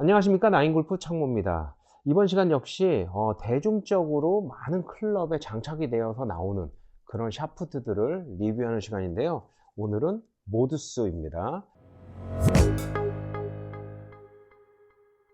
안녕하십니까? 나인골프 창모입니다. 이번 시간 역시 어, 대중적으로 많은 클럽에 장착이 되어서 나오는 그런 샤프트들을 리뷰하는 시간인데요. 오늘은 모드스입니다.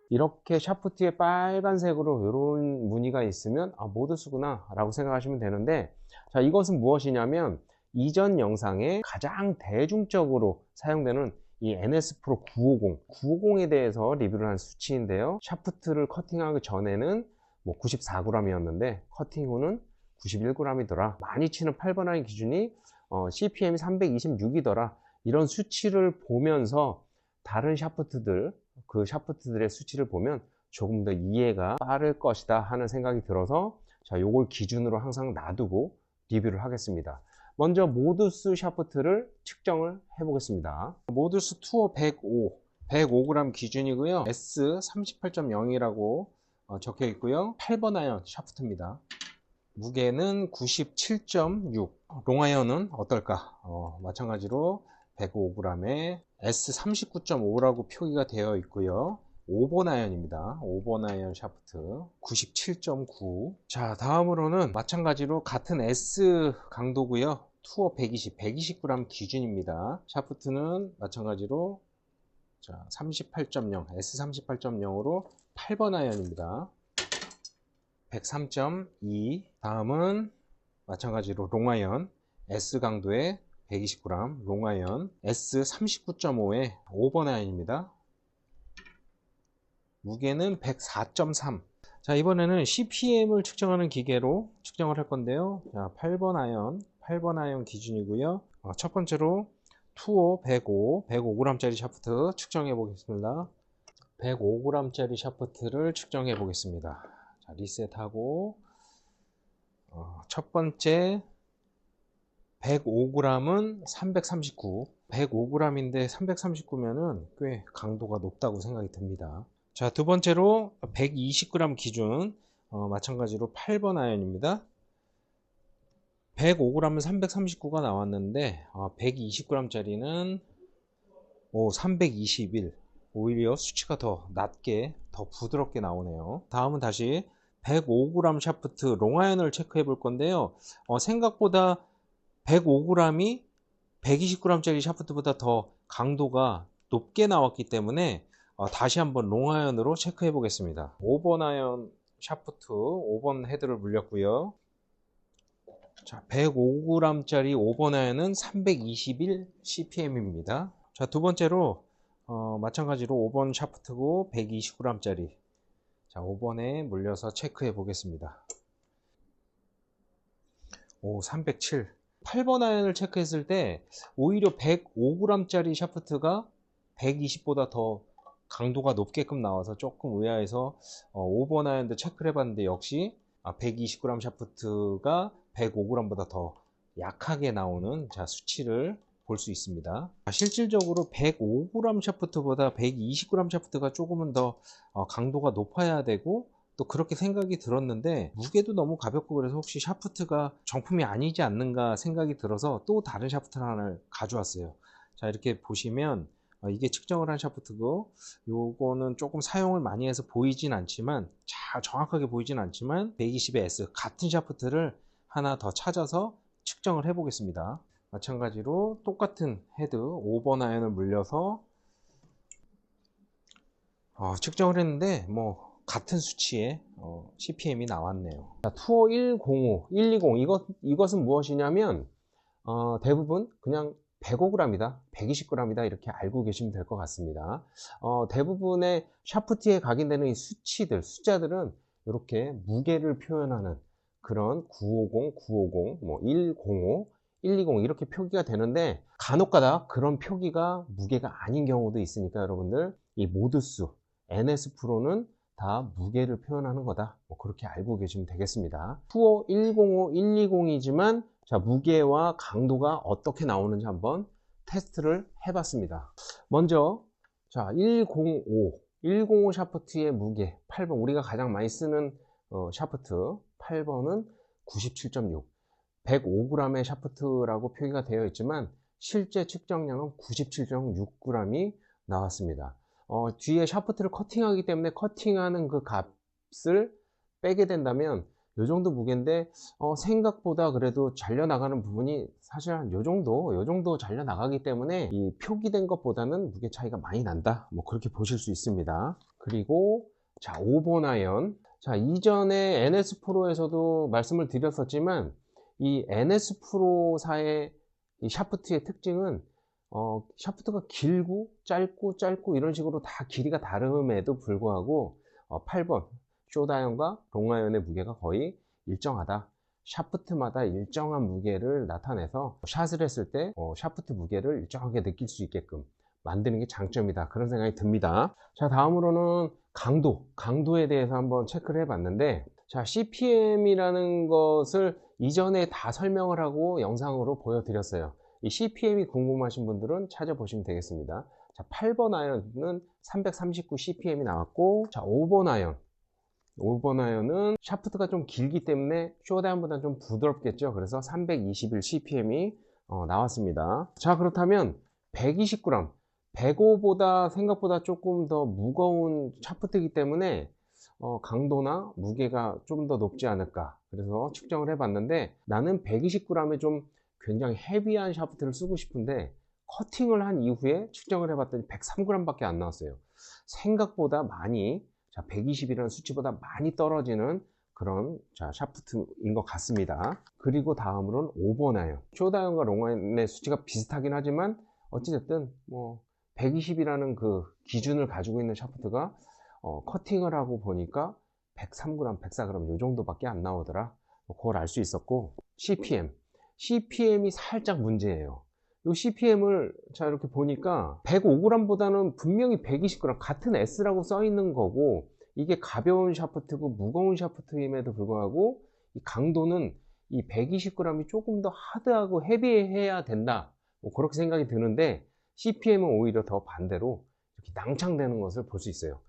이렇게 샤프트에 빨간색으로 이런 무늬가 있으면 아 모드스구나 라고 생각하시면 되는데 자 이것은 무엇이냐면 이전 영상에 가장 대중적으로 사용되는 이 NS 프로 950, 950에 대해서 리뷰를 한 수치인데요. 샤프트를 커팅하기 전에는 뭐 94g이었는데 커팅 후는 91g이더라. 많이 치는 8번 아이 기준이 어, CPM이 326이더라. 이런 수치를 보면서 다른 샤프트들, 그 샤프트들의 수치를 보면 조금 더 이해가 빠를 것이다 하는 생각이 들어서 자, 요걸 기준으로 항상 놔두고 리뷰를 하겠습니다. 먼저 모두스 샤프트를 측정을 해 보겠습니다. 모두스 투어 105 105g 기준이고요. S 38.0이라고 어, 적혀 있고요. 8번 아이언 샤프트입니다. 무게는 97.6 롱아이언은 어떨까? 어, 마찬가지로 105g에 S 39.5라고 표기가 되어 있고요 5번 아이언입니다. 5번 아이언 샤프트 97.9. 자, 다음으로는 마찬가지로 같은 S 강도고요. 투어 120, 120g 기준입니다. 샤프트는 마찬가지로 자, 38.0, S 38.0으로 8번 아이언입니다. 103.2. 다음은 마찬가지로 롱아이언 S 강도의 120g 롱아이언 S 39.5의 5번 아이언입니다. 무게는 104.3 자 이번에는 CPM을 측정하는 기계로 측정을 할 건데요. 자 8번 아이언 8번 아이언 기준이고요. 어, 첫 번째로 투어 105 105g 짜리 샤프트 측정해 보겠습니다. 105g 짜리 샤프트를 측정해 보겠습니다. 자 리셋하고 어, 첫 번째 105g은 339 105g인데 339면은 꽤 강도가 높다고 생각이 듭니다 자, 두 번째로 120g 기준 어, 마찬가지로 8번 아이언입니다. 105g은 339가 나왔는데 어, 120g짜리는 오, 321 오히려 수치가 더 낮게 더 부드럽게 나오네요. 다음은 다시 105g 샤프트 롱아이언을 체크해 볼 건데요. 어, 생각보다 105g이 120g짜리 샤프트보다 더 강도가 높게 나왔기 때문에 어, 다시 한번 롱아이언으로 체크해 보겠습니다. 5번 아이언 샤프트 5번 헤드를 물렸고요. 자 105g 짜리 5번 아이언은 321 cpm입니다. 자 두 번째로 어, 마찬가지로 5번 샤프트고 120g 짜리. 자 5번에 물려서 체크해 보겠습니다. 오 307 8번 아이언을 체크했을 때 오히려 105g 짜리 샤프트가 120보다 더 강도가 높게끔 나와서 조금 의아해서 어, 5번 아이언도 체크를 해봤는데 역시 120g 아, 샤프트가 105g보다 더 약하게 나오는 자 수치를 볼 수 있습니다. 실질적으로 105g 샤프트보다 120g 샤프트가 조금은 더 어, 강도가 높아야 되고 또 그렇게 생각이 들었는데 무게도 너무 가볍고 그래서 혹시 샤프트가 정품이 아니지 않는가 생각이 들어서 또 다른 샤프트를 하나를 가져왔어요. 자 이렇게 보시면 어, 이게 측정을 한 샤프트고 요거는 조금 사용을 많이 해서 보이진 않지만 잘 정확하게 보이진 않지만 120의 S 같은 샤프트를 하나 더 찾아서 측정을 해 보겠습니다. 마찬가지로 똑같은 헤드 5번 아이언을 물려서 어, 측정을 했는데 뭐 같은 수치의 어, CPM이 나왔네요. 자, 투어 105, 120 이것, 이것은 무엇이냐면 어, 대부분 그냥 105g이다, 120g이다 이렇게 알고 계시면 될 것 같습니다. 어, 대부분의 샤프트에 각인되는 이 수치들, 숫자들은 이렇게 무게를 표현하는 그런 950, 950, 뭐 105, 120 이렇게 표기가 되는데 간혹가다 그런 표기가 무게가 아닌 경우도 있으니까 여러분들 이 모드수 NS 프로는 다 무게를 표현하는 거다. 뭐 그렇게 알고 계시면 되겠습니다. 투어 105, 120이지만 자, 무게와 강도가 어떻게 나오는지 한번 테스트를 해봤습니다. 먼저, 자, 105. 105 샤프트의 무게 8번. 우리가 가장 많이 쓰는 어, 샤프트 8번은 97.6. 105g의 샤프트라고 표기가 되어 있지만 실제 측정량은 97.6g이 나왔습니다. 어, 뒤에 샤프트를 커팅하기 때문에 커팅하는 그 값을 빼게 된다면 요 정도 무게인데 어, 생각보다 그래도 잘려나가는 부분이 사실 한 요 정도 요 정도 잘려나가기 때문에 이 표기된 것보다는 무게 차이가 많이 난다. 뭐 그렇게 보실 수 있습니다. 그리고 자 5번 아이언. 자 이전에 NS 프로에서도 말씀을 드렸었지만 이 NS 프로사의 이 샤프트의 특징은 어, 샤프트가 길고 짧고 짧고 이런 식으로 다 길이가 다름에도 불구하고 어, 8번 쇼다이언과 롱아이언의 무게가 거의 일정하다. 샤프트마다 일정한 무게를 나타내서 샷을 했을 때 어, 샤프트 무게를 일정하게 느낄 수 있게끔 만드는 게 장점이다. 그런 생각이 듭니다. 자, 다음으로는 강도, 강도에 대해서 한번 체크를 해봤는데 자, CPM이라는 것을 이전에 다 설명을 하고 영상으로 보여드렸어요. 이 CPM이 궁금하신 분들은 찾아보시면 되겠습니다. 자, 8번 아이언은 339 CPM이 나왔고, 자, 5번 아이언. 5번 아이언은 샤프트가 좀 길기 때문에 쇼다이언보다 좀 부드럽겠죠. 그래서 321 CPM이 어, 나왔습니다. 자, 그렇다면 120g, 105보다 생각보다 조금 더 무거운 샤프트이기 때문에 어, 강도나 무게가 좀 더 높지 않을까. 그래서 측정을 해봤는데 나는 120g에 좀 굉장히 헤비한 샤프트를 쓰고 싶은데 커팅을 한 이후에 측정을 해봤더니 103g 밖에 안 나왔어요. 생각보다 많이 자, 120이라는 수치보다 많이 떨어지는 그런 자, 샤프트인 것 같습니다. 그리고 다음으로는 5번 아이언. 쇼다이언과 롱아이언의 수치가 비슷하긴 하지만 어찌됐든 뭐 120이라는 그 기준을 가지고 있는 샤프트가 어, 커팅을 하고 보니까 103g, 104g 이 정도밖에 안 나오더라. 뭐 그걸 알 수 있었고 CPM. CPM이 살짝 문제예요. 이 CPM을 자 이렇게 보니까 105g보다는 분명히 120g 같은 S라고 써 있는 거고 이게 가벼운 샤프트고 무거운 샤프트임에도 불구하고 이 강도는 이 120g이 조금 더 하드하고 헤비해야 된다. 뭐 그렇게 생각이 드는데 CPM은 오히려 더 반대로 이렇게 낭창되는 것을 볼 수 있어요.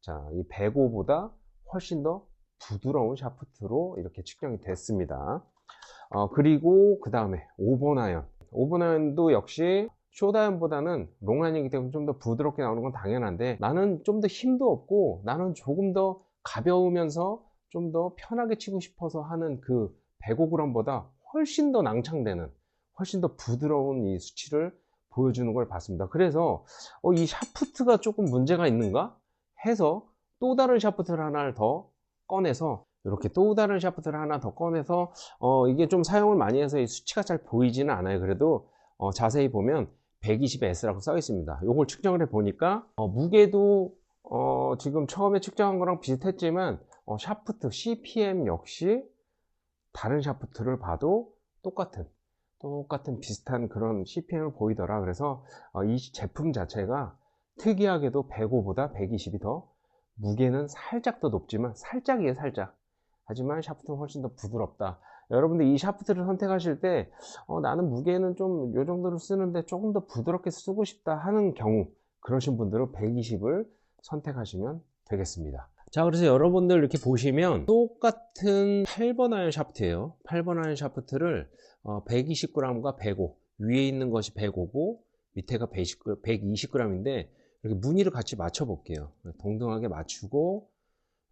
자이 105보다 훨씬 더 부드러운 샤프트로 이렇게 측정이 됐습니다 어, 그리고 그 다음에 5번 아이언 5번 아이언도 역시 쇼다이언보다는 롱라인이기 때문에 좀 더 부드럽게 나오는 건 당연한데 나는 좀 더 힘도 없고 나는 조금 더 가벼우면서 좀 더 편하게 치고 싶어서 하는 그 105g보다 훨씬 더 낭창되는 훨씬 더 부드러운 이 수치를 보여주는 걸 봤습니다. 그래서 어, 이 샤프트가 조금 문제가 있는가 해서 또 다른 샤프트를 하나를 더 꺼내서 이렇게 또 다른 샤프트를 하나 더 꺼내서 어, 이게 좀 사용을 많이 해서 이 수치가 잘 보이지는 않아요. 그래도 어, 자세히 보면 120S라고 써 있습니다. 이걸 측정을 해 보니까 어, 무게도 어, 지금 처음에 측정한 거랑 비슷했지만 어, 샤프트 CPM 역시 다른 샤프트를 봐도 똑같은 똑같은 비슷한 그런 CPM을 보이더라. 그래서 어, 이 제품 자체가 특이하게도 105보다 120이 더 무게는 살짝 더 높지만 살짝이에요 살짝 하지만 샤프트는 훨씬 더 부드럽다. 여러분들 이 샤프트를 선택하실 때 어, 나는 무게는 좀 요 정도로 쓰는데 조금 더 부드럽게 쓰고 싶다 하는 경우 그러신 분들은 120을 선택하시면 되겠습니다. 자 그래서 여러분들 이렇게 보시면 똑같은 8번 아이언 샤프트예요. 8번 아이언 샤프트를 어, 120g과 105 위에 있는 것이 105고 밑에가 120g인데 이렇게 무늬를 같이 맞춰 볼게요. 동등하게 맞추고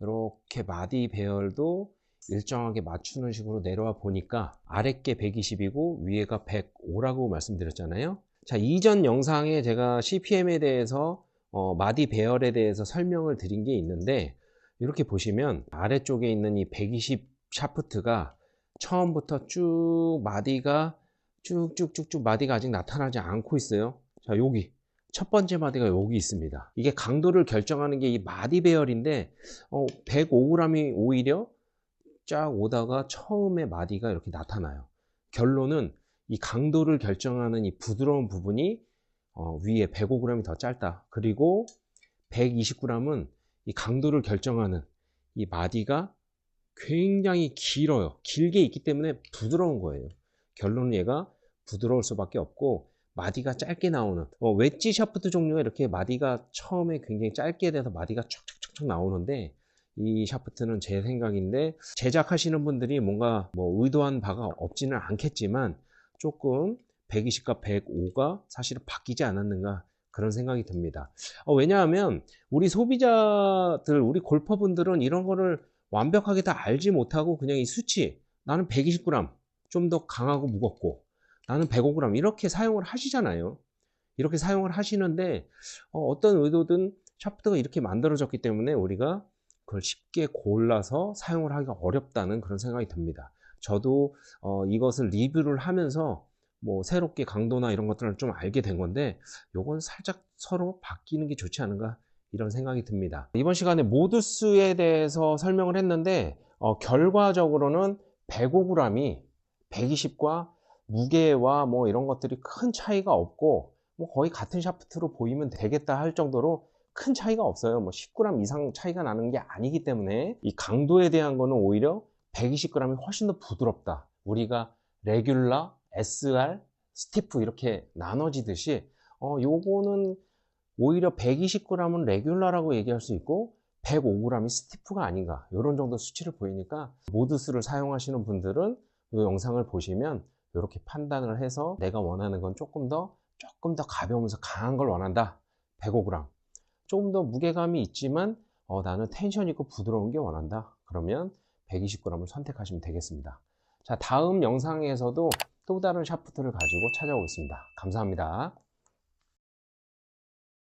이렇게 마디 배열도 일정하게 맞추는 식으로 내려와 보니까 아랫게 120이고 위에가 105라고 말씀드렸잖아요. 자 이전 영상에 제가 CPM에 대해서 어, 마디 배열에 대해서 설명을 드린 게 있는데 이렇게 보시면 아래쪽에 있는 이 120 샤프트가 처음부터 쭉 마디가 쭉쭉쭉쭉 마디가 아직 나타나지 않고 있어요. 자 여기 첫 번째 마디가 여기 있습니다. 이게 강도를 결정하는 게 이 마디 배열인데 어, 105g이 오히려 쫙 오다가 처음에 마디가 이렇게 나타나요. 결론은 이 강도를 결정하는 이 부드러운 부분이 어, 위에 105g이 더 짧다. 그리고 120g은 이 강도를 결정하는 이 마디가 굉장히 길어요. 길게 있기 때문에 부드러운 거예요. 결론은 얘가 부드러울 수밖에 없고 마디가 짧게 나오는 어, 웨지 샤프트 종류가 이렇게 마디가 처음에 굉장히 짧게 돼서 마디가 촉촉촉촉 나오는데 이 샤프트는 제 생각인데 제작하시는 분들이 뭔가 뭐 의도한 바가 없지는 않겠지만 조금 120과 105가 사실은 바뀌지 않았는가 그런 생각이 듭니다. 어, 왜냐하면 우리 소비자들, 우리 골퍼분들은 이런 거를 완벽하게 다 알지 못하고 그냥 이 수치, 나는 120g, 좀 더 강하고 무겁고, 나는 105g, 이렇게 사용을 하시잖아요. 이렇게 사용을 하시는데, 어, 떤 의도든 샤프트가 이렇게 만들어졌기 때문에 우리가 그걸 쉽게 골라서 사용을 하기가 어렵다는 그런 생각이 듭니다. 저도 어, 이것을 리뷰를 하면서 뭐 새롭게 강도나 이런 것들을 좀 알게 된 건데 요건 살짝 서로 바뀌는 게 좋지 않은가 이런 생각이 듭니다. 이번 시간에 모드스에 대해서 설명을 했는데 어, 결과적으로는 105g이 120과 무게와 뭐 이런 것들이 큰 차이가 없고 뭐 거의 같은 샤프트로 보이면 되겠다 할 정도로 큰 차이가 없어요. 뭐 10g 이상 차이가 나는 게 아니기 때문에 이 강도에 대한 거는 오히려 120g이 훨씬 더 부드럽다. 우리가 레귤라, SR, 스티프 이렇게 나눠지듯이 어 요거는 오히려 120g은 레귤라라고 얘기할 수 있고 105g이 스티프가 아닌가 이런 정도 수치를 보이니까 모드스를 사용하시는 분들은 이 영상을 보시면 이렇게 판단을 해서 내가 원하는 건 조금 더 조금 더 가벼우면서 강한 걸 원한다. 105g 조금 더 무게감이 있지만 어, 나는 텐션 있고 부드러운 게 원한다. 그러면 120g을 선택하시면 되겠습니다. 자 다음 영상에서도 또 다른 샤프트를 가지고 찾아오겠습니다. 감사합니다